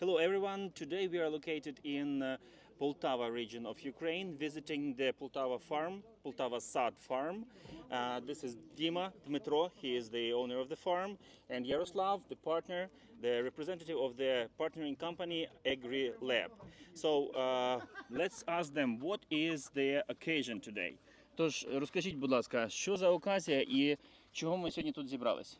Hello, everyone. Today we are located in uh, Poltava region of Ukraine, visiting the Poltava farm, Poltava Sad farm. Uh, this is Dima Dmitro. He is the owner of the farm, and Yaroslav, the partner, the representative of the partnering company Agri Lab. So uh, let's ask them what is the occasion today. Тож розкажіть, будь ласка, що за оказія і чого ми сьогодні тут зібралися?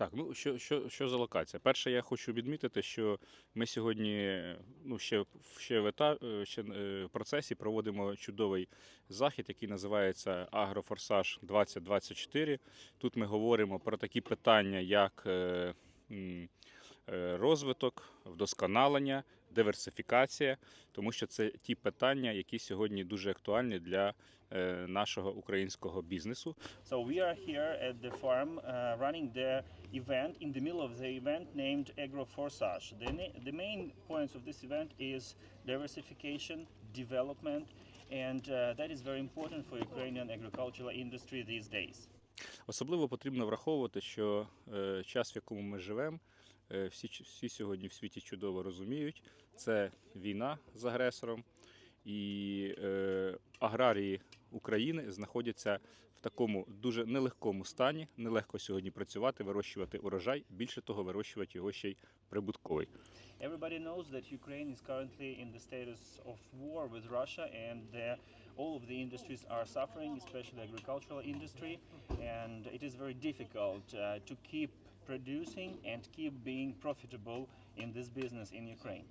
Так, ну що, що, що за локація? Перше, я хочу відмітити, що ми сьогодні ну, ще, ще, в, ета, е, ще е, в процесі проводимо чудовий захід, який називається Агрофорсаж 2024. Тут ми говоримо про такі питання, як е, е, розвиток, вдосконалення, диверсифікація, тому що це ті питання, які сьогодні дуже актуальні для е, нашого українського бізнесу. So we are here at the farm uh, running the event in the middle of the event named AgroForsage. The, the main points of this event is diversification, development, and uh, that is very important for Ukrainian agricultural industry these days. Особливо потрібно враховувати, що е, час, в якому ми живемо, е, всі, всі сьогодні в світі чудово розуміють, це війна з агресором, і е, аграрії України знаходяться в такому дуже нелегкому стані. Нелегко сьогодні працювати, вирощувати урожай. Більше того, вирощувати його ще й прибутковий. Everybody knows that Ukraine is currently in the status of war with Russia, and uh, all of the industries are suffering, especially agricultural industry, and it is very difficult uh, to keep producing and keep being profitable in this business in Ukraine.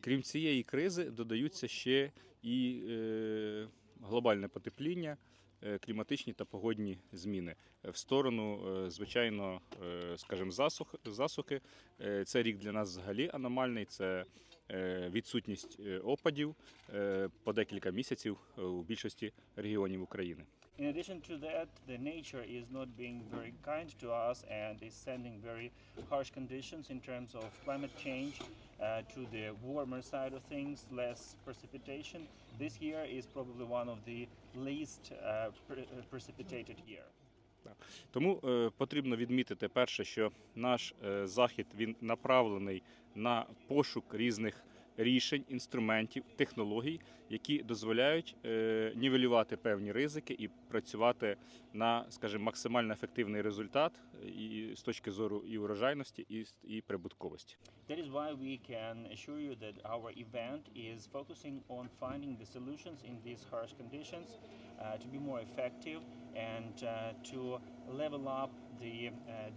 Крім цієї кризи, додаються ще і е, глобальне потепління, е, кліматичні та погодні зміни в сторону, е, звичайно, е, скажімо, засух, засухи. Е, Це рік для нас взагалі аномальний. Це е, відсутність е, опадів е, по декілька місяців у більшості регіонів України. In addition to that, the nature is not being very kind to us and is sending very harsh conditions in terms of climate change uh, to the warmer side of things, less precipitation. This year is probably one of the least uh, pre- uh, precipitated year. Тому е, потрібно відмітити перше, що наш е, захід він направлений на пошук різних рішень, інструментів, технологій, які дозволяють е, нівелювати певні ризики і працювати на, скажімо, максимально ефективний результат і з точки зору і урожайності, і, і прибутковості. That is why we can assure you that our event is focusing on finding the solutions in these harsh conditions uh, to be more effective and uh, to level up the uh,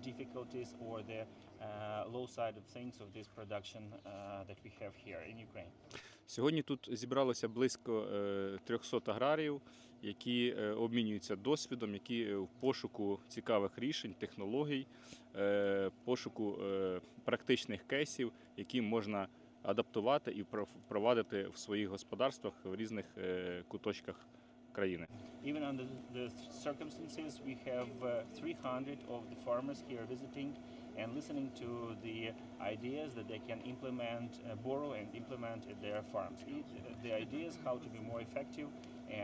difficulties or the uh, low side of things of this production uh, that we have here in Ukraine. Сьогодні тут зібралося близько е, 300 аграріїв, які е, обмінюються досвідом, які е, в пошуку цікавих рішень, технологій, е, пошуку е, практичних кейсів, які можна адаптувати і впро- впровадити в своїх господарствах в різних е, куточках країни. Even under the circumstances, we have uh, 300 of the farmers here visiting and listening to the ideas that they can implement, uh, borrow and implement at their farms. The ideas how to be more effective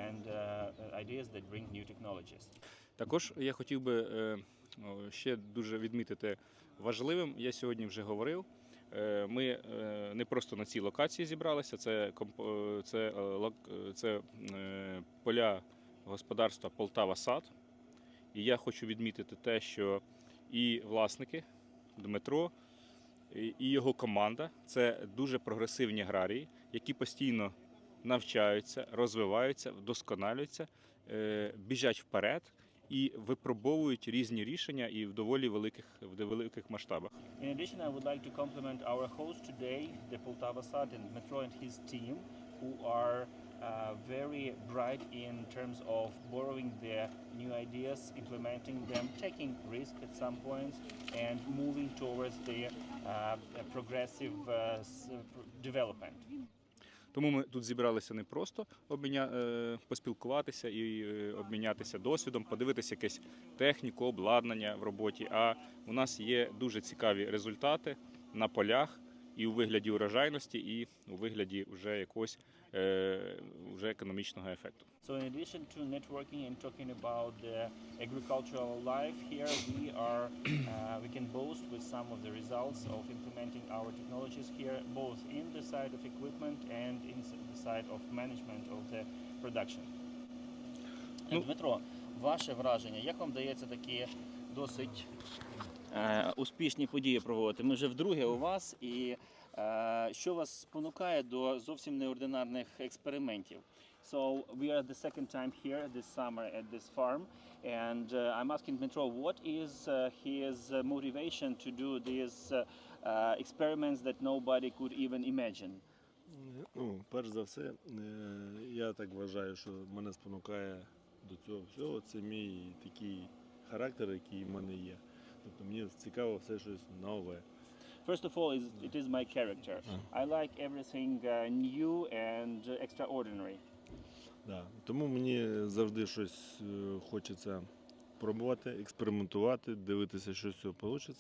and uh, ideas that bring new technologies. Також я хотів би е, ще дуже відмітити важливим. Я сьогодні вже говорив. Е, Ми е, не просто на цій локації зібралися. Це це, е, це поля господарства Полтава Сад. І я хочу відмітити те, що і власники Дмитро, і його команда це дуже прогресивні аграрії, які постійно навчаються, розвиваються, вдосконалюються, біжать вперед і випробовують різні рішення і в доволі великих в великих масштабах. In addition, I would like to compliment our host today, the Poltava Sad Metro and his team, who are uh, very bright in terms of borrowing their new ideas, implementing them, taking risk at some points, and moving towards the uh, progressive uh, development. Тому ми тут зібралися не просто обміня... е, поспілкуватися і е, обмінятися досвідом, подивитися якесь техніку, обладнання в роботі. А у нас є дуже цікаві результати на полях і у вигляді урожайності, і у вигляді вже якогось е, вже економічного ефекту. So, in addition to networking and talking about the agricultural life here, we are uh, we can boast with some of the results of implementing our technologies here, both in the side of equipment and in the side of management of the production. Ну- Дмитро, ваше враження, як вам дається такі досить е, успішні події проводити? Ми вже вдруге у вас, і е, що вас спонукає до зовсім неординарних експериментів? So we are the second time here this summer at this farm, and uh, I'm asking Dmitro, what is uh, his uh, motivation to do these uh, uh, experiments that nobody could even imagine? Ну, перш за все, е, я так вважаю, що мене спонукає до цього всього. Це мій такий характер, який в мене є. Тобто мені цікаво все щось нове. First of all, is it is my character. I like everything uh, new and uh, extraordinary. Да. Тому мені завжди щось е, хочеться пробувати, експериментувати, дивитися, що з цього вийде,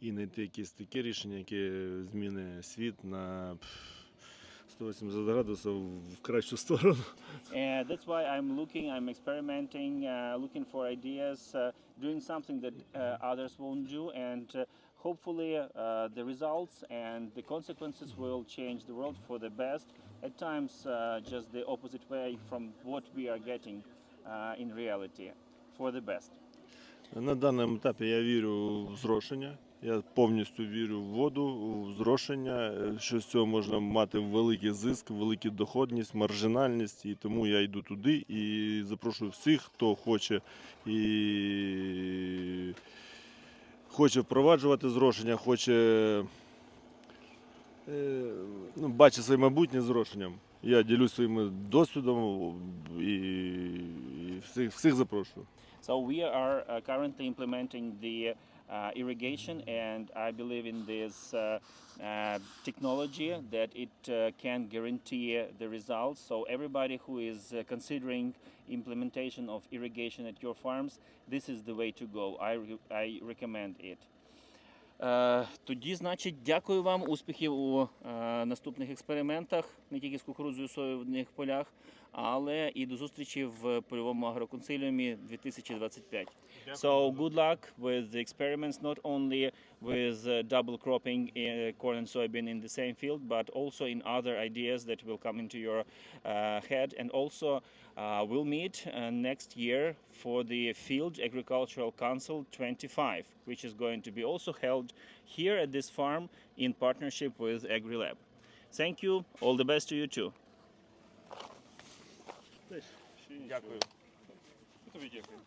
і знайти якесь таке рішення, яке зміни світ на 180 градусів в кращу сторону. And that's why I'm looking, I'm experimenting, uh, looking for ideas, uh, doing something that uh, others won't do, and uh, hopefully uh, the results and the consequences will change the world for the best. At times, uh, just the opposite way from what we are getting uh, in reality, for the best. На даному етапі я вірю в зрошення. Я повністю вірю в воду, в зрошення, що з цього можна мати великий зиск, велику доходність, маржинальність. І тому я йду туди і запрошую всіх, хто хоче і хоче впроваджувати зрошення, хоче ну, бачить своє майбутнє зрошенням. Я ділюсь своїм досвідом і, і всіх, всіх запрошую. So we are uh, currently implementing the uh, irrigation, and I believe in this uh, uh, technology that it uh, can guarantee the results. So everybody who is uh, considering implementation of irrigation at your farms, this is the way to go. I, re- I recommend it. Е, Тоді, значить, дякую вам, успіхів у е, наступних експериментах, не тільки з кукурудзою соєвих полях, але і до зустрічі в польовому агроконсиліумі 2025. So good luck with the experiments, not only with uh, double cropping uh, corn and soybean in the same field, but also in other ideas that will come into your uh, head. And also, uh, we'll meet uh, next year for the Field Agricultural Council 25, which is going to be also held here at this farm in partnership with AgriLab. Thank you. All the best to you too. Дякую. Тобі дякую.